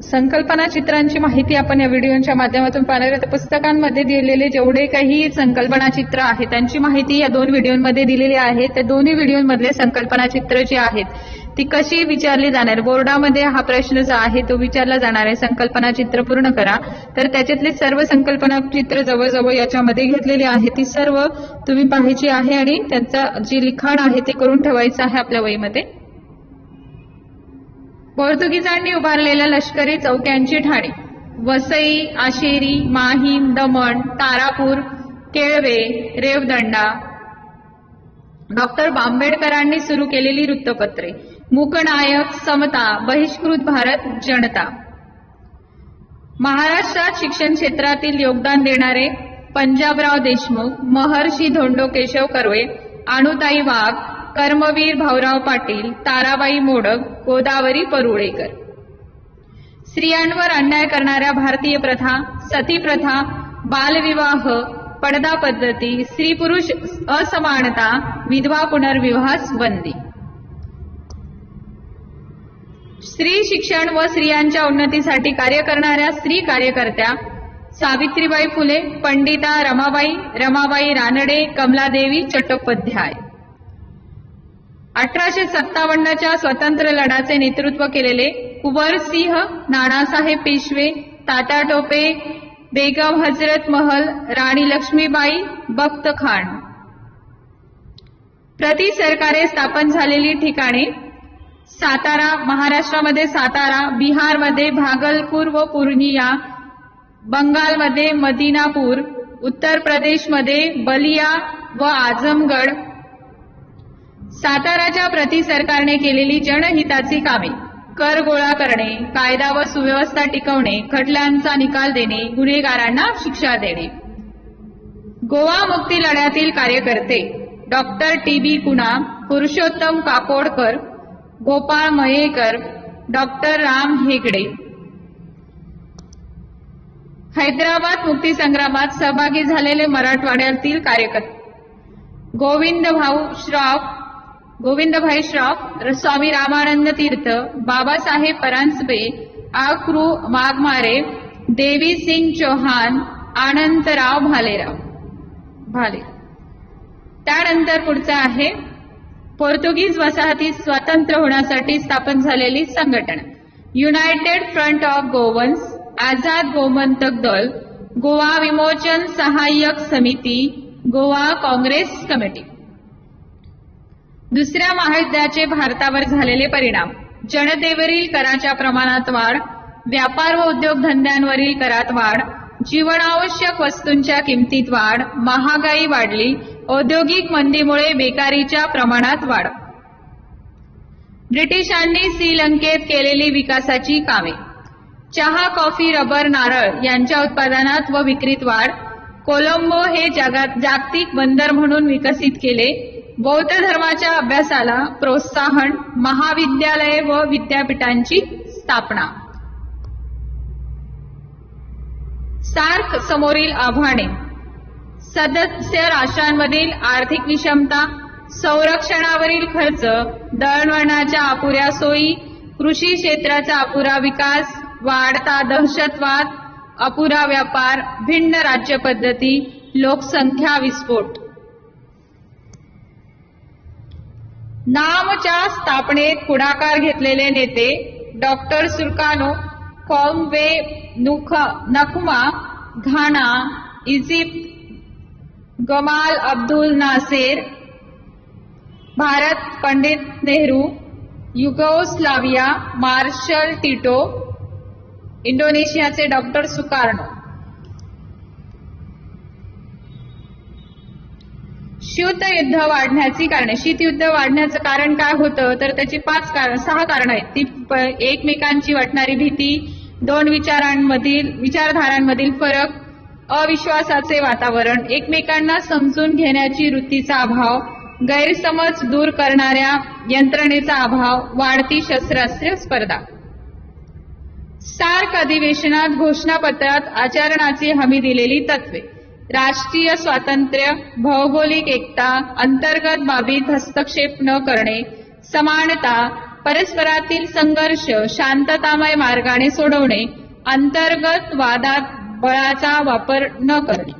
संकल्पना चित्रांची माहिती आपण या व्हिडिओच्या माध्यमातून पाहणार आहोत. पुस्तकांमध्ये दिलेले जेवढे काही संकल्पना चित्र आहेत त्यांची माहिती या दोन व्हिडिओमध्ये दिलेली आहे. त्या दोन्ही व्हिडिओमधले संकल्पना चित्र जी आहेत ती कशी विचारली जाणार बोर्डामध्ये हा प्रश्न जो आहे तो विचारला जाणार आहे. संकल्पना चित्र पूर्ण करा. तर त्याच्यातले सर्व संकल्पना चित्र जवळजवळ याच्यामध्ये घेतलेली आहे. ती सर्व तुम्ही पाहायची आहे आणि त्यांचं जे लिखाण आहे ते करून ठेवायचं आहे आपल्या वहीमध्ये. पोर्तुगीजांनी उभारलेल्या लष्करी चौक्यांची ठाणे. वसई आशेरी माहीम दमण तारापूर केळवे रेवदंडा. डॉक्टर आंबेडकरांनी सुरू केलेली वृत्तपत्रे. मूकनायक समता बहिष्कृत भारत जनता. महाराष्ट्रात शिक्षण क्षेत्रातील योगदान देणारे पंजाबराव देशमुख महर्षी धोंडो केशव कर्वे अणुताई वाघ कर्मवीर भाऊराव पाटील ताराबाई मोडक गोदावरी परुळेकर. स्त्रियांवर अन्याय करणाऱ्या भारतीय प्रथा सती प्रथा बालविवाह पडदा पद्धती स्त्री पुरुष असमानता विधवा पुनर्विवाहास बंदी. स्त्री शिक्षण व स्त्रियांच्या उन्नतीसाठी कार्य करणाऱ्या स्त्री कार्यकर्त्या सावित्रीबाई फुले पंडिता रमाबाई रमाबाई रानडे कमलादेवी चट्टोपाध्याय. अठराशे सत्तावन्नच्या स्वतंत्र लढ्याचे नेतृत्व केलेले कुंवर सिंह नानासाहेब पेशवे तात्या टोपे बेगम हजरत महल राणी लक्ष्मीबाई बख्त खान. प्रति सरकारे स्थापन झालेली ठिकाणे सातारा महाराष्ट्रामध्ये सातारा बिहारमध्ये भागलपूर व पूर्णिया बंगालमध्ये मदिनापूर उत्तर प्रदेशमध्ये बलिया व आझमगड साताराच्या प्रति सरकारने केलेली जनहिताची कामे. कर गोळा करणे कायदा व सुव्यवस्था टिकवणे खटल्यांचा निकाल देणे गुन्हेगारांना शिक्षा देणे. गोवा मुक्ती लढ्यातील कार्यकर्ते डॉक्टर टी. बी. कुणा पुरुषोत्तम काकोडकर गोपाळ मयेकर डॉक्टर राम हेगडे. हैदराबाद मुक्ती संग्रामात सहभागी झालेले मराठवाड्यातील कार्यकर्ते. गोविंद भाऊ श्रॉफ गोविंदभाई श्रॉफ स्वामी रामानंद तीर्थ बाबासाहेब परांजपे आक्रू माघमारे देवी सिंग चौहान आनंतराव भालेराव. भाले. त्यानंतर पुढचं आहे पोर्तुगीज वसाहतीत स्वतंत्र होण्यासाठी स्थापन झालेली संघटना. United Front of Goans Azad Gomantak Dal Goa Vimochan सहाय्यक समिती गोवा काँग्रेस कमिटी. दुसऱ्या महायुद्धाचे भारतावर झालेले परिणाम. जनतेवरील कराच्या प्रमाणात वाढ व्यापार व उद्योगधंद्यांवरील करात वाढ जीवनावश्यक वस्तूंच्या किमतीत वाढ महागाई वाढली औद्योगिक मंदीमुळे बेकारीच्या प्रमाणात वाढ. ब्रिटिशांनी श्रीलंकेत केलेली विकासाची कामे. चहा कॉफी रबर नारळ यांच्या उत्पादनात व विक्रीत वाढ. कोलंबो हे जगात जागतिक बंदर म्हणून विकसित केले. बौद्ध धर्माच्या अभ्यासाला प्रोत्साहन महाविद्यालये व विद्यापीठांची स्थापना. सार्क समोरील आव्हाने. सदस्य राष्ट्रांमधील आर्थिक विषमता संरक्षणावरील खर्च दळणवळणाच्या अपुऱ्या सोयी कृषी क्षेत्राचा अपुरा विकास वाढता दहशतवाद अपुरा व्यापार भिन्न राज्य पद्धती लोकसंख्या विस्फोट. नामच्या स्थापनेत पुढाकार घेतलेले नेते doctor Sukarno Kwame नुख Nkrumah Ghana Egypt Gamal Abdul Nasser Bharat Pandit Nehru Yugoslavia Marshal Tito इंडोनेशियाचे doctor Sukarno शीत युद्ध वाढण्याची कारणे. शीतयुद्ध वाढण्याचं कारण काय होतं? तर त्याची पाच कारण सहा कारण आहेत. ती एकमेकांची वाटणारी भीती दोन विचारांमधील विचारधारांमधील फरक अविश्वासाचे वातावरण एकमेकांना समजून घेण्याची वृत्तीचा अभाव गैरसमज दूर करणाऱ्या यंत्रणेचा अभाव वाढती शस्त्रास्त्र स्पर्धा. सार्क अधिवेशनात घोषणापत्रात आचरणाची हमी दिलेली तत्वे. राष्ट्रीय स्वातंत्र्य भौगोलिक एकता अंतर्गत बाबीत हस्तक्षेप न करणे समानता परस्परातील संघर्ष शांततामय मार्गाने सोडवणे अंतर्गत वादात बळाचा वापर न करणे.